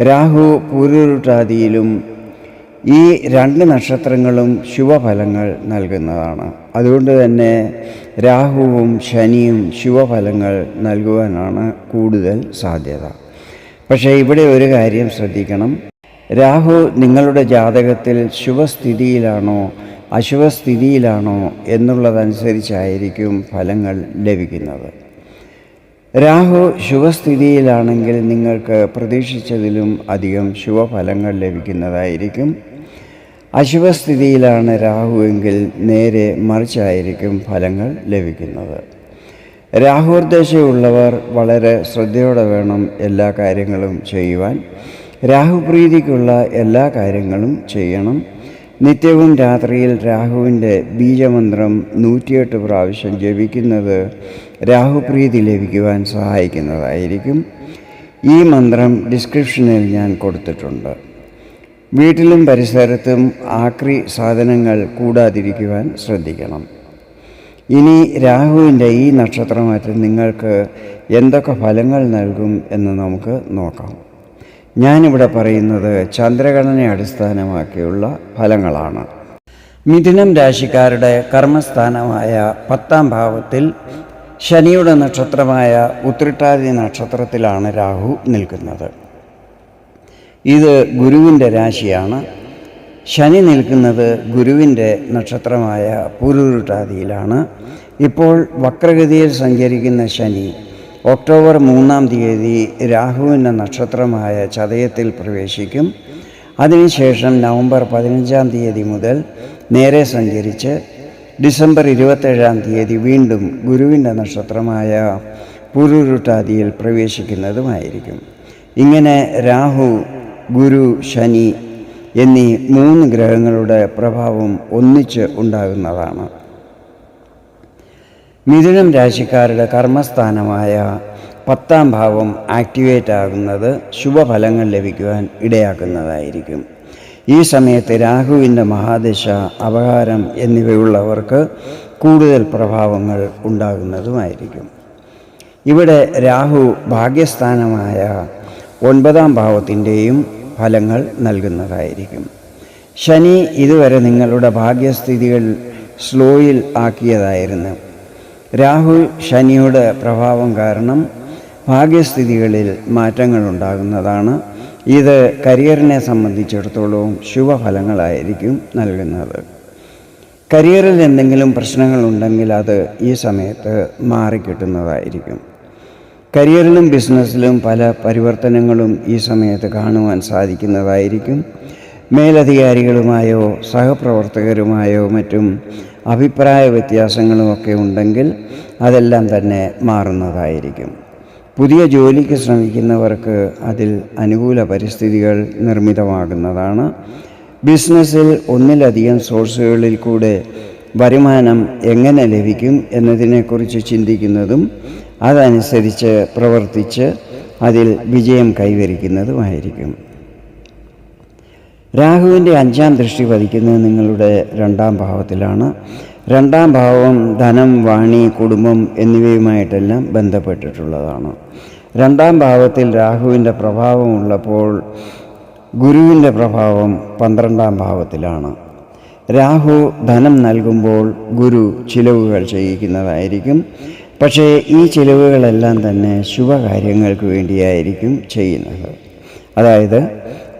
രാഹു പൂരുരുട്ടാതിയിലും ഈ രണ്ട് നക്ഷത്രങ്ങളും ശുഭഫലങ്ങൾ നൽകുന്നതാണ്. അതുകൊണ്ട് തന്നെ രാഹുവും ശനിയും ശുഭഫലങ്ങൾ നൽകുവാനാണ് കൂടുതൽ സാധ്യത. പക്ഷേ ഇവിടെ ഒരു കാര്യം ശ്രദ്ധിക്കണം. രാഹു നിങ്ങളുടെ ജാതകത്തിൽ ശുഭസ്ഥിതിയിലാണോ അശുഭസ്ഥിതിയിലാണോ എന്നുള്ളതനുസരിച്ചായിരിക്കും ഫലങ്ങൾ ലഭിക്കുന്നത്. രാഹു ശുഭസ്ഥിതിയിലാണെങ്കിൽ നിങ്ങൾക്ക് പ്രതീക്ഷിച്ചതിലും അധികം ശുഭഫലങ്ങൾ ലഭിക്കുന്നതായിരിക്കും. അശുഭസ്ഥിതിയിലാണ് രാഹു എങ്കിൽ നേരെ മറിച്ചായിരിക്കും ഫലങ്ങൾ ലഭിക്കുന്നത്. രാഹുർദ്ദേശമുള്ളവർ വളരെ ശ്രദ്ധയോടെ വേണം എല്ലാ കാര്യങ്ങളും ചെയ്യുവാൻ. രാഹുപ്രീതിക്കുള്ള എല്ലാ കാര്യങ്ങളും ചെയ്യണം. നിത്യവും രാത്രിയിൽ രാഹുവിന്റെ ബീജമന്ത്രം നൂറ്റിയെട്ട് പ്രാവശ്യം ജപിക്കുന്നത് രാഹുപ്രീതി ലഭിക്കുവാൻ സഹായിക്കുന്നതായിരിക്കും. ഈ മന്ത്രം ഡിസ്ക്രിപ്ഷനിൽ ഞാൻ കൊടുത്തിട്ടുണ്ട്. വീട്ടിലും പരിസരത്തും ആക്രി സാധനങ്ങൾ കൂടാതിരിക്കുവാൻ ശ്രദ്ധിക്കണം. ഇനി രാഹുവിന്റെ ഈ നക്ഷത്രമാറ്റം നിങ്ങൾക്ക് എന്തൊക്കെ ഫലങ്ങൾ നൽകും എന്ന് നമുക്ക് നോക്കാം. ഞാനിവിടെ പറയുന്നത് ചന്ദ്രഗണനെ അടിസ്ഥാനമാക്കിയുള്ള ഫലങ്ങളാണ്. മിഥുനം രാശിക്കാരുടെ കർമ്മസ്ഥാനമായ പത്താം ഭാവത്തിൽ ശനിയുടെ നക്ഷത്രമായ ഉത്രിട്ടാതി നക്ഷത്രത്തിലാണ് രാഹു നിൽക്കുന്നത്. ഇത് ഗുരുവിന്റെ രാശിയാണ്. ശനി നിൽക്കുന്നത് ഗുരുവിന്റെ നക്ഷത്രമായ പുരുരുട്ടാതിയിലാണ്. ഇപ്പോൾ വക്രഗതിയിൽ സഞ്ചരിക്കുന്ന ശനി ഒക്ടോബർ മൂന്നാം തീയതി രാഹുവിന്റെ നക്ഷത്രമായ ചതയത്തിൽ പ്രവേശിക്കും. അതിനുശേഷം നവംബർ പതിനഞ്ചാം തീയതി മുതൽ നേരെ സഞ്ചരിച്ച് ഡിസംബർ ഇരുപത്തേഴാം തീയതി വീണ്ടും ഗുരുവിന്റെ നക്ഷത്രമായ പുരുരുട്ടാതിയിൽ പ്രവേശിക്കുന്നതുമായിരിക്കും. ഇങ്ങനെ രാഹു ഗുരു ശനി എന്നീ മൂന്ന് ഗ്രഹങ്ങളുടെ പ്രഭാവം ഒന്നിച്ച് ഉണ്ടാകുന്നതാണ്. മിഥുനം രാശിക്കാരുടെ കർമ്മസ്ഥാനമായ പത്താം ഭാവം ആക്ടിവേറ്റ് ആകുന്നത് ശുഭഫലങ്ങൾ ലഭിക്കുവാൻ ഇടയാക്കുന്നതായിരിക്കും. ഈ സമയത്ത് രാഹുവിന്റെ മഹാദശ അപകാരം എന്നിവയുള്ളവർക്ക് കൂടുതൽ പ്രഭാവങ്ങൾ ഉണ്ടാകുന്നതുമായിരിക്കും. ഇവിടെ രാഹു ഭാഗ്യസ്ഥാനമായ ഒൻപതാം ഭാവത്തിന്റെയും ഫലങ്ങൾ നൽകുന്നതായിരിക്കും. ശനി ഇതുവരെ നിങ്ങളുടെ ഭാഗ്യസ്ഥിതികൾ സ്ലോയിൽ ആക്കിയതായിരുന്നു. രാഹു ശനിയുടെ പ്രഭാവം കാരണം ഭാഗ്യസ്ഥിതികളിൽ മാറ്റങ്ങൾ ഉണ്ടാകുന്നതാണ് ഇത് കരിയറിനെ സംബന്ധിച്ചിടത്തോളം ശുഭഫലങ്ങളായിരിക്കും നൽകുന്നത്. കരിയറിൽ എന്തെങ്കിലും പ്രശ്നങ്ങളുണ്ടെങ്കിൽ അത് ഈ സമയത്ത് മാറിക്കിട്ടുന്നതായിരിക്കും. കരിയറിലും ബിസിനസ്സിലും പല പരിവർത്തനങ്ങളും ഈ സമയത്ത് കാണുവാൻ സാധിക്കുന്നതായിരിക്കും. മേലധികാരികളുമായോ സഹപ്രവർത്തകരുമായോ മറ്റും അഭിപ്രായ വ്യത്യാസങ്ങളുമൊക്കെ ഉണ്ടെങ്കിൽ അതെല്ലാം തന്നെ മാറുന്നതായിരിക്കും. പുതിയ ജോലിക്ക് ശ്രമിക്കുന്നവർക്ക് അതിൽ അനുകൂല പരിസ്ഥിതികൾ നിർമ്മിതമാകുന്നതാണ്. ബിസിനസ്സിൽ ഒന്നിലധികം സോഴ്സുകളിൽ കൂടെ വരുമാനം എങ്ങനെ ലഭിക്കും എന്നതിനെക്കുറിച്ച് ചിന്തിക്കുന്നതും അതനുസരിച്ച് പ്രവർത്തിച്ച് അതിൽ വിജയം കൈവരിക്കുന്നതുമായിരിക്കും. രാഹുവിന്റെ അഞ്ചാം ദൃഷ്ടി പതിക്കുന്നത് നിങ്ങളുടെ രണ്ടാം ഭാവത്തിലാണ്. രണ്ടാം ഭാവം ധനം വാണി കുടുംബം എന്നിവയുമായിട്ടെല്ലാം ബന്ധപ്പെട്ടിട്ടുള്ളതാണ്. രണ്ടാം ഭാവത്തിൽ രാഹുവിന്റെ പ്രഭാവമുള്ളപ്പോൾ ഗുരുവിന്റെ പ്രഭാവം പന്ത്രണ്ടാം ഭാവത്തിലാണ്. രാഹു ധനം നൽകുമ്പോൾ ഗുരു ചിലവുകൾ ചെയ്യിക്കുന്നതായിരിക്കും. പക്ഷേ ഈ ചിലവുകളെല്ലാം തന്നെ ശുഭകാര്യങ്ങൾക്ക് വേണ്ടിയായിരിക്കും ചെയ്യുന്നത്. അതായത്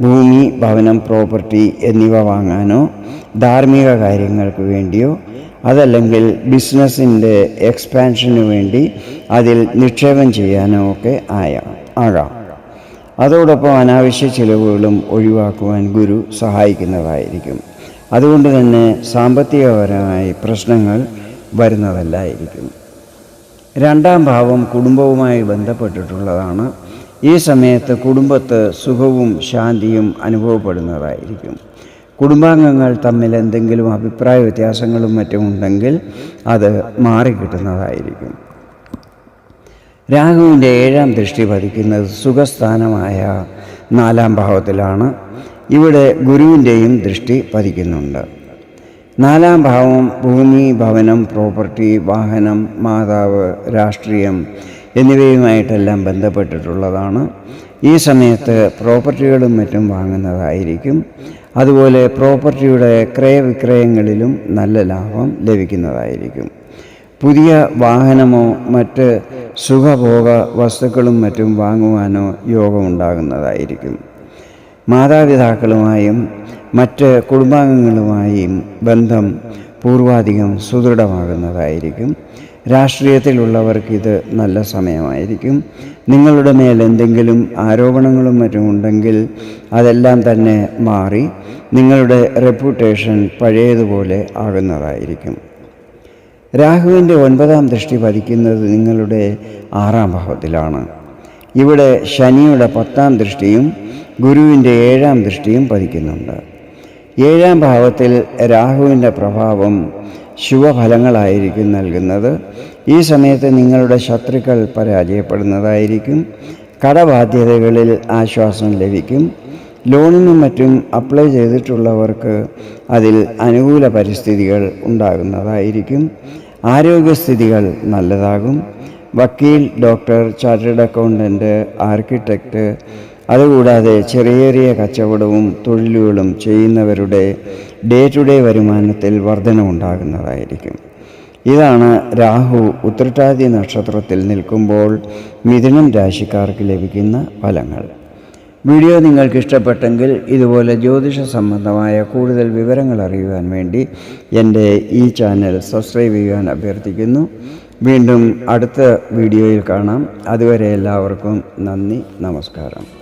ഭൂമി ഭവനം പ്രോപ്പർട്ടി എന്നിവ വാങ്ങാനോ ധാർമ്മിക കാര്യങ്ങൾക്ക് വേണ്ടിയോ അതല്ലെങ്കിൽ ബിസിനസ്സിന്റെ എക്സ്പാൻഷന് വേണ്ടി അതിൽ നിക്ഷേപം ചെയ്യാനോ ഒക്കെ ആയ ആകാം. അതോടൊപ്പം അനാവശ്യ ചിലവുകളും ഒഴിവാക്കുവാൻ ഗുരു സഹായിക്കുന്നതായിരിക്കും. അതുകൊണ്ട് തന്നെ സാമ്പത്തികപരമായി പ്രശ്നങ്ങൾ വരുന്നതല്ലായിരിക്കും. രണ്ടാം ഭാവം കുടുംബവുമായി ബന്ധപ്പെട്ടിട്ടുള്ളതാണ്. ഈ സമയത്ത് കുടുംബത്ത് സുഖവും ശാന്തിയും അനുഭവപ്പെടുന്നതായിരിക്കും. കുടുംബാംഗങ്ങൾ തമ്മിൽ എന്തെങ്കിലും അഭിപ്രായ വ്യത്യാസങ്ങളും മറ്റും ഉണ്ടെങ്കിൽ അത് മാറിക്കിട്ടുന്നതായിരിക്കും രാഹുവിന്റെ ഏഴാം ദൃഷ്ടി പതിക്കുന്നത് സുഖസ്ഥാനമായ നാലാം ഭാവത്തിലാണ്. ഇവിടെ ഗുരുവിന്റെയും ദൃഷ്ടി പതിക്കുന്നുണ്ട്. നാലാം ഭാവം ഭൂമി ഭവനം പ്രോപ്പർട്ടി വാഹനം മാതാവ് രാഷ്ട്രീയം എന്നിവയുമായിട്ടെല്ലാം ബന്ധപ്പെട്ടിട്ടുള്ളതാണ്. ഈ സമയത്ത് പ്രോപ്പർട്ടികളും മറ്റും വാങ്ങുന്നതായിരിക്കും. അതുപോലെ പ്രോപ്പർട്ടിയുടെ ക്രയവിക്രയങ്ങളിലും നല്ല ലാഭം ലഭിക്കുന്നതായിരിക്കും. പുതിയ വാഹനമോ മറ്റ് സുഖഭോഗ വസ്തുക്കളും മറ്റും വാങ്ങുവാനോ യോഗമുണ്ടാകുന്നതായിരിക്കും. മാതാപിതാക്കളുമായും മറ്റ് കുടുംബാംഗങ്ങളുമായും ബന്ധം പൂർവാധികം സുദൃഢമാകുന്നതായിരിക്കും. രാഷ്ട്രീയത്തിലുള്ളവർക്ക് ഇത് നല്ല സമയമായിരിക്കും. നിങ്ങളുടെ മേൽ എന്തെങ്കിലും ആരോപണങ്ങളും മറ്റും ഉണ്ടെങ്കിൽ അതെല്ലാം തന്നെ മാറി നിങ്ങളുടെ റെപ്യൂട്ടേഷൻ പഴയതുപോലെ ആകുന്നതായിരിക്കും. രാഹുവിന്റെ ഒൻപതാം ദൃഷ്ടി പതിക്കുന്നത് നിങ്ങളുടെ ആറാം ഭാവത്തിലാണ്. ഇവിടെ ശനിയുടെ പത്താം ദൃഷ്ടിയും ഗുരുവിന്റെ ഏഴാം ദൃഷ്ടിയും പതിക്കുന്നുണ്ട്. ഏഴാം ഭാവത്തിൽ രാഹുവിന്റെ പ്രഭാവം ശുഭഫലങ്ങളായിരിക്കും നൽകുന്നത്. ഈ സമയത്ത് നിങ്ങളുടെ ശത്രുക്കൾ പരാജയപ്പെടുന്നതായിരിക്കും. കടബാധ്യതകളിൽ ആശ്വാസം ലഭിക്കും. ലോണിനും മറ്റും അപ്ലൈ ചെയ്തിട്ടുള്ളവർക്ക് അതിൽ അനുകൂല പരിസ്ഥിതികൾ ഉണ്ടാകുന്നതായിരിക്കും. ആരോഗ്യസ്ഥിതികൾ നല്ലതാകും. വക്കീൽ ഡോക്ടർ ചാർട്ടേഡ് അക്കൗണ്ടന്റ് ആർക്കിടെക്റ്റ് അതുകൂടാതെ ചെറിയ ചെറിയ കച്ചവടവും തൊഴിലുകളും ചെയ്യുന്നവരുടെ ഡേ ടു ഡേ വരുമാനത്തിൽ വർധനമുണ്ടാകുന്നതായിരിക്കും ഇതാണ് രാഹു ഉത്രട്ടാതി നക്ഷത്രത്തിൽ നിൽക്കുമ്പോൾ മിഥുനം രാശിക്കാർക്ക് ലഭിക്കുന്ന ഫലങ്ങൾ. വീഡിയോ നിങ്ങൾക്ക് ഇഷ്ടപ്പെട്ടെങ്കിൽ ഇതുപോലെ ജ്യോതിഷ സംബന്ധമായ കൂടുതൽ വിവരങ്ങൾ അറിയുവാൻ വേണ്ടി എന്റെ ഈ ചാനൽ സബ്സ്ക്രൈബ് ചെയ്യാൻ അഭ്യർത്ഥിക്കുന്നു. വീണ്ടും അടുത്ത വീഡിയോയിൽ കാണാം. അതുവരെ എല്ലാവർക്കും നന്ദി നമസ്കാരം.